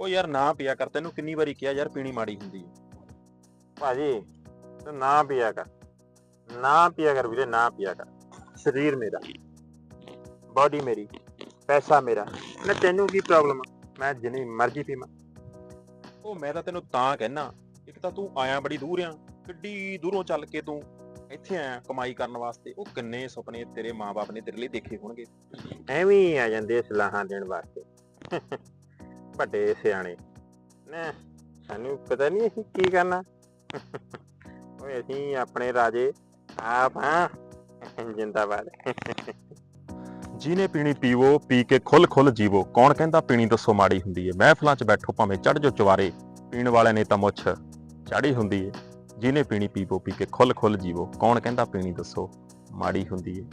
ਉਹ ਯਾਰ ਨਾ ਪੀਆ ਕਰ ਤੈਨੂੰ ਕਿੰਨੀ ਵਾਰੀ ਕਿਹਾ ਯਾਰ ਪੀਣੀ ਮਾੜੀ ਹੁੰਦੀ ਹੈ। ਭਾਜੀ ਤੂੰ ਨਾ ਪੀਆ ਕਰ। ਨਾ ਪੀਆ ਕਰ ਵੀਰੇ ਨਾ ਪੀਆ ਕਰ। ਸਰੀਰ ਮੇਰਾ ਬਾਡੀ ਮੇਰੀ ਪੈਸਾ ਮੇਰਾ ਨਾ ਤੈਨੂੰ ਕੀ ਪ੍ਰੋਬਲਮ ਮੈਂ ਜਿੰਨੀ ਮਰਜ਼ੀ ਪੀਵਾਂ। ਉਹ ਮੈਂ ਤਾਂ ਤੈਨੂੰ ਤਾਂ ਕਹਿਣਾ ਇੱਕ ਤਾਂ ਤੂੰ ਆਇਆ ਬੜੀ ਦੂਰ ਆ ਕਿੱਡੀ ਦੂਰੋਂ ਚੱਲ ਕੇ ਤੂੰ ਇੱਥੇ ਆਇਆ ਕਮਾਈ ਕਰਨ ਵਾਸਤੇ ਉਹ ਕਿੰਨੇ ਸੁਪਨੇ ਤੇਰੇ ਮਾਪੇ ਨੇ ਤੇਰੇ ਲਈ ਦੇਖੇ ਹੋਣਗੇ। ਐਵੇਂ ਆ ਜਾਂਦੇ ਸਲਾਹਾਂ ਦੇਣ ਵਾਸਤੇ। ਵੱਡੇ ਸਿਆਣੇ। ਨਾ, ਸਾਨੂੰ ਪਤਾ ਨਹੀਂ ਅਸੀਂ ਕੀ ਕਰਨਾ। ਓਏ, ਅਸੀਂ ਆਪਣੇ ਰਾਜੇ ਆਪ ਹਾਂ। ਜਿੰਦਾਬਾਦ। ਜਿਹਨੇ ਪੀਣੀ ਪੀਵੋ, ਪੀ ਕੇ ਖੁੱਲ ਖੁੱਲ ਜੀਵੋ। ਕੌਣ ਕਹਿੰਦਾ ਪੀਣੀ ਦੱਸੋ ਮਾੜੀ ਹੁੰਦੀ ਏ? ਮਹਿਫਲਾਂ 'ਚ ਬੈਠੋ, ਭਾਵੇਂ ਚੜ ਜੋ ਚਵਾਰੇ ਪੀਣ ਵਾਲਿਆਂ ਨੇ ਤਾਂ ਮੁੱਛ ਚਾੜੀ ਹੁੰਦੀ ਏ। ਜਿਹਨੇ ਪੀਣੀ ਪੀਵੋ, ਪੀ ਕੇ ਖੁੱਲ ਖੁੱਲ ਜੀਵੋ। ਕੌਣ ਕਹਿੰਦਾ ਪੀਣੀ ਦੱਸੋ ਮਾੜੀ ਹੁੰਦੀ ਏ?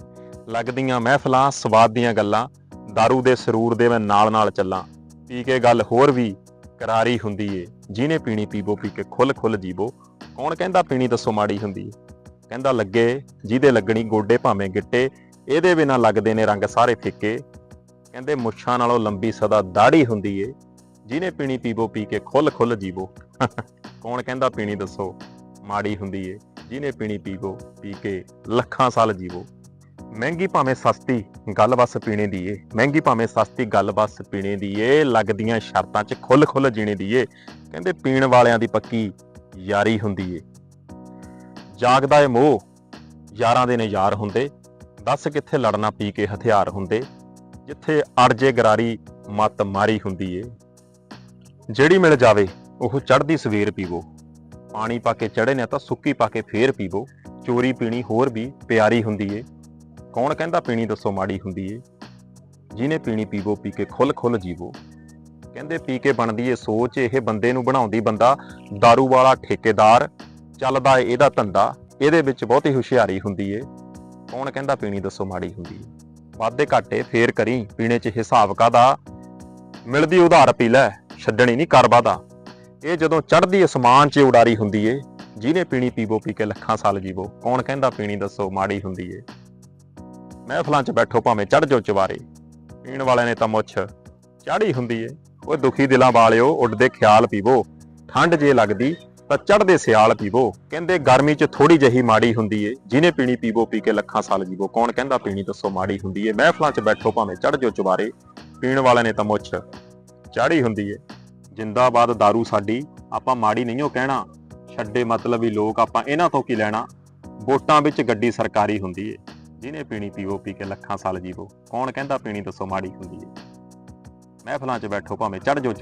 ਲੱਗਦੀਆਂ ਮਹਿਫਲਾਂ, ਸਵਾਦ ਦੀਆਂ ਗੱਲਾਂ दारू ਦੇ ਸਰੂਰ ਦੇ ਮੈਂ ਨਾਲ ਨਾਲ ਚੱਲਾਂ। ਪੀ ਕੇ ਗੱਲ ਹੋਰ ਵੀ ਕਰਾਰੀ ਹੁੰਦੀ ਏ। ਜਿਹਨੇ ਪੀਣੀ ਪੀਵੋ, ਪੀ ਕੇ ਖੁੱਲ ਖੁੱਲ ਜੀਵੋ। ਕੌਣ ਕਹਿੰਦਾ ਪੀਣੀ ਦੱਸੋ ਮਾੜੀ ਹੁੰਦੀ ਏ? ਕਹਿੰਦਾ ਲੱਗੇ, ਜਿਹਦੇ ਲੱਗਣੀ ਗੋਡੇ ਭਾਵੇਂ ਗਿੱਟੇ, ਇਹਦੇ ਬਿਨਾ ਲੱਗਦੇ ਨੇ ਰੰਗ ਸਾਰੇ ਫਿੱਕੇ। ਕਹਿੰਦੇ ਮੁੱਛਾਂ ਨਾਲੋਂ ਲੰਬੀ ਸਦਾ ਦਾੜੀ ਹੁੰਦੀ ਏ। ਜਿਹਨੇ ਪੀਣੀ ਪੀਵੋ, ਪੀ ਕੇ ਖੁੱਲ ਖੁੱਲ ਜੀਵੋ। ਕੌਣ ਕਹਿੰਦਾ ਪੀਣੀ ਦੱਸੋ ਮਾੜੀ ਹੁੰਦੀ ਏ? ਜਿਹਨੇ ਪੀਣੀ ਪੀਵੋ, ਪੀ ਕੇ ਲੱਖਾਂ ਸਾਲ ਜੀਵੋ। ਮਹਿੰਗੀ ਭਾਵੇਂ ਸਸਤੀ ਗੱਲ ਬਸ ਪੀਣੇ ਦੀ ਏ, ਮਹਿੰਗੀ ਭਾਵੇਂ ਸਸਤੀ ਗੱਲ ਬਸ ਪੀਣੇ ਦੀ ਏ, ਲੱਗਦੀਆਂ ਸ਼ਰਤਾਂ 'ਚ ਖੁੱਲ ਖੁੱਲ ਜੀਣੇ ਦੀ ਏ, ਕਹਿੰਦੇ ਪੀਣ ਵਾਲਿਆਂ ਦੀ ਪੱਕੀ ਯਾਰੀ ਹੁੰਦੀ ਏ। ਜਾਗਦਾ ਏ ਮੋਹ, ਯਾਰਾਂ ਦੇ ਨੇ ਯਾਰ ਹੁੰਦੇ, ਦੱਸ ਕਿੱਥੇ ਲੜਨਾ ਪੀ ਕੇ ਹਥਿਆਰ ਹੁੰਦੇ, ਜਿੱਥੇ ਅੜਜੇ ਗਰਾਰੀ ਮਤ ਮਾਰੀ ਹੁੰਦੀ ਏ। ਜਿਹੜੀ ਮਿਲ ਜਾਵੇ, ਉਹ ਚੜ੍ਹਦੀ ਸਵੇਰ ਪੀਵੋ। ਪਾਣੀ ਪਾ ਕੇ ਚੜੇ ਨੇ ਤਾਂ ਸੁੱਕੀ ਪਾ ਕੇ ਫੇਰ ਪੀਵੋ। ਚੋਰੀ ਪੀਣੀ ਹੋਰ ਵੀ ਪਿਆਰੀ ਹੁੰਦੀ ਏ। ਕੌਣ ਕਹਿੰਦਾ ਪੀਣੀ ਦੱਸੋ ਮਾੜੀ ਹੁੰਦੀ ਏ? ਜਿਹਨੇ ਪੀਣੀ ਪੀਵੋ, ਪੀ ਕੇ ਖੁੱਲ ਖੁੱਲ ਜੀਵੋ। ਕਹਿੰਦੇ ਪੀ ਕੇ ਬਣਦੀ ਏ ਸੋਚ, ਇਹ ਬੰਦੇ ਨੂੰ ਬਣਾਉਂਦੀ ਬੰਦਾ दारू ਵਾਲਾ ਠੇਕੇਦਾਰ, ਚੱਲਦਾ ਏ ਇਹਦਾ ਧੰਦਾ, ਇਹਦੇ ਵਿੱਚ ਬਹੁਤੀ ਹੁਸ਼ਿਆਰੀ ਹੁੰਦੀ ਏ। ਕੌਣ ਕਹਿੰਦਾ ਪੀਣੀ ਦੱਸੋ ਮਾੜੀ ਹੁੰਦੀ ਏ? ਵਾਧੇ ਘਾਟੇ ਫੇਰ ਕਰੀ, ਪੀਣੇ 'ਚ ਹਿਸਾਬ ਕਾਦਾ ਮਿਲਦੀ ਉਧਾਰ ਪੀ ਲੈ, ਛੱਡਣੀ ਨਹੀਂ ਕਰਵਾ ਦਾ ਇਹ ਜਦੋਂ ਚੜ੍ਹਦੀ ਅਸਮਾਨ 'ਚ ਉਡਾਰੀ ਹੁੰਦੀ ਏ, ਜਿਹਨੇ ਪੀਣੀ ਪੀਵੋ, ਪੀ ਕੇ ਲੱਖਾਂ ਸਾਲ ਜੀਵੋ, ਕੌਣ ਕਹਿੰਦਾ ਪੀਣੀ ਦੱਸੋ ਮਾੜੀ ਹੁੰਦੀ ਏ? ਮਹਿਫਲਾਂ 'ਚ ਬੈਠੋ ਭਾਵੇਂ ਚੜ੍ਹ ਜਾਓ ਚਵਾਰੇ ਪੀਣ ਵਾਲਿਆਂ ਨੇ ਤਾਂ ਮੁੱਛ ਚਾੜੀ ਹੁੰਦੀ ਏ। ਉਹ ਦੁਖੀ ਦਿਲਾਂ ਵਾਲਿਓ, ਉੱਡਦੇ ਖਿਆਲ ਪੀਵੋ। ਠੰਡ ਜੇ ਲੱਗਦੀ ਤਾਂ ਚੜ੍ਹਦੇ ਸਿਆਲ ਪੀਵੋ। ਕਹਿੰਦੇ ਗਰਮੀ 'ਚ ਥੋੜੀ ਜਹੀ ਮਾੜੀ ਹੁੰਦੀ ਏ। ਜਿਹਨੇ ਪੀਣੀ ਪੀਵੋ, ਪੀ ਕੇ ਲੱਖਾਂ ਸਾਲ ਜੀਵੋ। ਕੌਣ ਕਹਿੰਦਾ ਪੀਣੀ ਦੱਸੋ ਮਾੜੀ ਹੁੰਦੀ ਏ? ਮਹਿਫਲਾਂ 'ਚ ਬੈਠੋ ਭਾਵੇਂ ਚੜ੍ਹ ਜਾਓ ਚਵਾਰੇ ਪੀਣ ਵਾਲਿਆਂ ਨੇ ਤਾਂ ਮੁੱਛ ਚਾੜੀ ਹੁੰਦੀ ਏ। ਜਿੰਦਾਬਾਦ दारू ਸਾਡੀ, ਆਪਾਂ ਮਾੜੀ ਨਹੀਂਓ ਕਹਿਣਾ। ਛੱਡੇ ਮਤਲਬ ਹੀ ਲੋਕ ਆਪਾਂ ਇਹਨਾਂ ਤੋਂ ਕੀ ਲੈਣਾ? ਵੋਟਾਂ ਵਿੱਚ ਗੱਡੀ ਸਰਕਾਰੀ ਹੁੰਦੀ ਏ। ਜਿਹਨੇ ਪੀਣੀ ਪੀਵੋ, ਪੀ ਕੇ ਲੱਖਾਂ ਸਾਲ ਜੀਵੋ। ਕੌਣ ਕਹਿੰਦਾ ਪੀਣੀ ਦੱਸੋ, ਮਾੜੀ ਹੁੰਦੀ ਏ ਮਹਿਫਲਾਂ 'ਚ ਬੈਠੋ, ਭਾਵੇਂ ਚੜ ਜੋ ਚਵਾ